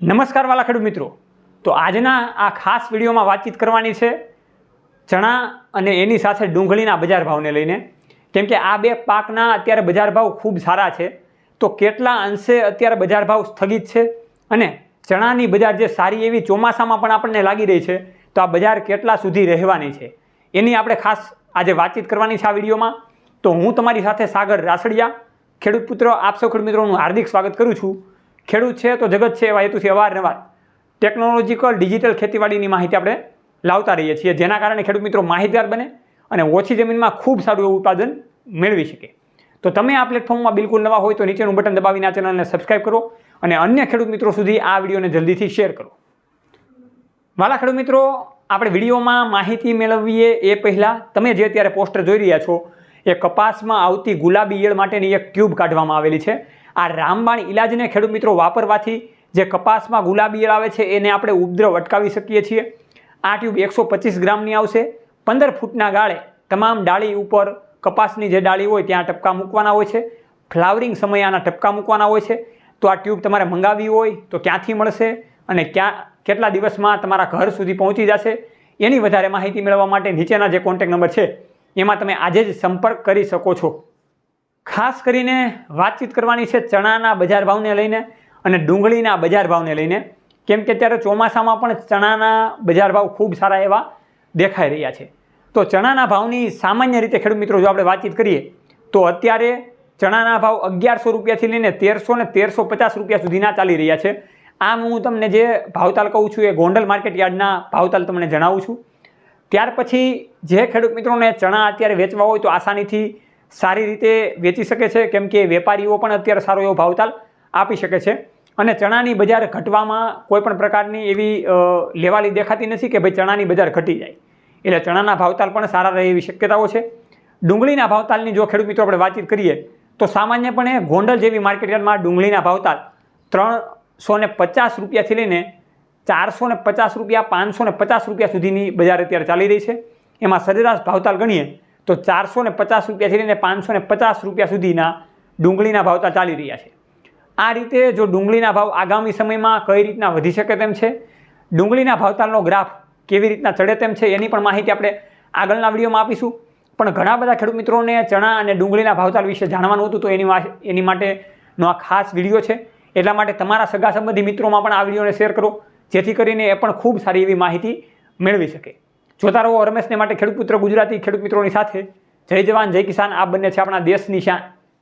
નમસ્કાર વાલા મિત્રો. તો આજના આ ખાસ વિડીયોમાં વાતચીત કરવાની છે ચણા અને એની સાથે ડુંગળીના બજાર ભાવને લઈને. કેમ કે આ બે પાકના અત્યારે બજાર ભાવ ખૂબ સારા છે. તો કેટલા અંશે અત્યારે બજાર ભાવ સ્થગિત છે? અને ચણાની બજાર જે સારી એવી ચોમાસામાં પણ આપણને લાગી રહી છે, તો આ બજાર કેટલા સુધી રહેવાની છે? એની આપણે ખાસ આજે વાતચીત કરવાની છે આ વિડીયોમાં. તો હું તમારી સાથે સાગર રાસડિયા, ખેડૂત પુત્ર, આપ સૌ ખેડૂત મિત્રોનું હાર્દિક સ્વાગત કરું છું. ખેડૂત છે તો જગત છે એવા હેતુથી અવારનવાર ટેકનોલોજીકલ ડિજિટલ ખેતીવાડીની માહિતી આપણે લાવતા રહીએ છીએ, જેના કારણે ખેડૂત મિત્રો માહિતગાર બને અને ઓછી જમીનમાં ખૂબ સારું એવું ઉત્પાદન મેળવી શકે. તો તમે આ પ્લેટફોર્મમાં બિલકુલ નવા હોય તો નીચેનું બટન દબાવીને આ ચેનલને સબસ્ક્રાઇબ કરો અને અન્ય ખેડૂત મિત્રો સુધી આ વિડીયોને જલ્દીથી શેર કરો. વાલા ખેડૂત મિત્રો, આપણે વિડીયોમાં માહિતી મેળવીએ એ પહેલાં તમે જે અત્યારે પોસ્ટર જોઈ રહ્યા છો, એ કપાસમાં આવતી ગુલાબી ઈયળ માટેની એક ટ્યુબ કાઢવામાં આવેલી છે. આ રામબાણ ઇલાજને ખેડૂત મિત્રો વાપરવાથી જે કપાસમાં ગુલાબી આવે છે, એને આપણે ઉપદ્રવ અટકાવી શકીએ છીએ. આ ટ્યુબ એકસો પચીસ ગ્રામની આવશે. પંદર ફૂટના ગાળે તમામ ડાળી ઉપર કપાસની જે ડાળી હોય ત્યાં ટપકા મૂકવાના હોય છે. ફ્લાવરિંગ સમયે આના ટપકા મૂકવાના હોય છે. તો આ ટ્યુબ તમારે મંગાવવી હોય તો ક્યાંથી મળશે અને ક્યાં, કેટલા દિવસમાં તમારા ઘર સુધી પહોંચી જશે, એની વધારે માહિતી મેળવવા માટે નીચેના જે કોન્ટેક નંબર છે, એમાં તમે આજે જ સંપર્ક કરી શકો છો. ખાસ કરીને વાતચીત કરવાની છે ચણાના બજાર ભાવને લઈને અને ડુંગળીના બજાર ભાવને લઈને. કેમ કે અત્યારે ચોમાસામાં પણ ચણાના બજાર ભાવ ખૂબ સારા એવા દેખાઈ રહ્યા છે. તો ચણાના ભાવની સામાન્ય રીતે ખેડૂત મિત્રો, જો આપણે વાતચીત કરીએ, તો અત્યારે ચણાના ભાવ અગિયારસો રૂપિયાથી લઈને તેરસો ને તેરસો પચાસ રૂપિયા સુધીના ચાલી રહ્યા છે. આમ હું તમને જે ભાવતાલ કહું છું, એ ગોંડલ માર્કેટ યાર્ડના ભાવતાલ તમને જણાવું છું. ત્યાર પછી જે ખેડૂત મિત્રોને ચણા અત્યારે વેચવા હોય તો આસાનીથી સારી રીતે વેચી શકે છે, કેમ કે વેપારીઓ પણ અત્યારે સારો એવો ભાવતાલ આપી શકે છે. અને ચણાની બજાર ઘટવામાં કોઈપણ પ્રકારની એવી લેવાલી દેખાતી નથી કે ભાઈ ચણાની બજાર ઘટી જાય. એટલે ચણાના ભાવતાલ પણ સારા રહે એવી શક્યતાઓ છે. ડુંગળીના ભાવતાલની જો ખેડૂત મિત્રો આપણે વાતચીત કરીએ, તો સામાન્યપણે ગોંડલ જેવી માર્કેટયાર્ડમાં ડુંગળીના ભાવતાલ ત્રણસો ને પચાસ રૂપિયાથી લઈને ચારસો ને પચાસ રૂપિયા પાંચસો ને પચાસ રૂપિયા સુધીની બજાર અત્યારે ચાલી રહી છે. એમાં સરેરાશ ભાવતાલ ગણીએ તો ચારસો ને પચાસ રૂપિયાથી લઈને પાંચસો ને પચાસ રૂપિયા સુધીના ડુંગળીના ભાવતા ચાલી રહ્યા છે. આ રીતે જો ડુંગળીના ભાવ આગામી સમયમાં કઈ રીતના વધી શકે તેમ છે, ડુંગળીના ભાવતાલનો ગ્રાફ કેવી રીતના ચડે તેમ છે એની પણ માહિતી આપણે આગળના વિડીયોમાં આપીશું. પણ ઘણા બધા ખેડૂત મિત્રોને ચણા અને ડુંગળીના ભાવતાલ વિશે જાણવાનું હતું તો એની એની માટેનો આ ખાસ વીડિયો છે. એટલા માટે તમારા સગા સંબંધી મિત્રોમાં પણ આ વિડીયોને શેર કરો, જેથી કરીને એ પણ ખૂબ સારી એવી માહિતી મેળવી શકે. જોતા રહો રમેશને માટે ખેડૂત પુત્ર ગુજરાતી ખેડૂત મિત્રોની સાથે, જય જવાન, જય કિસાન આ બંને છે આપણા દેશની શાન.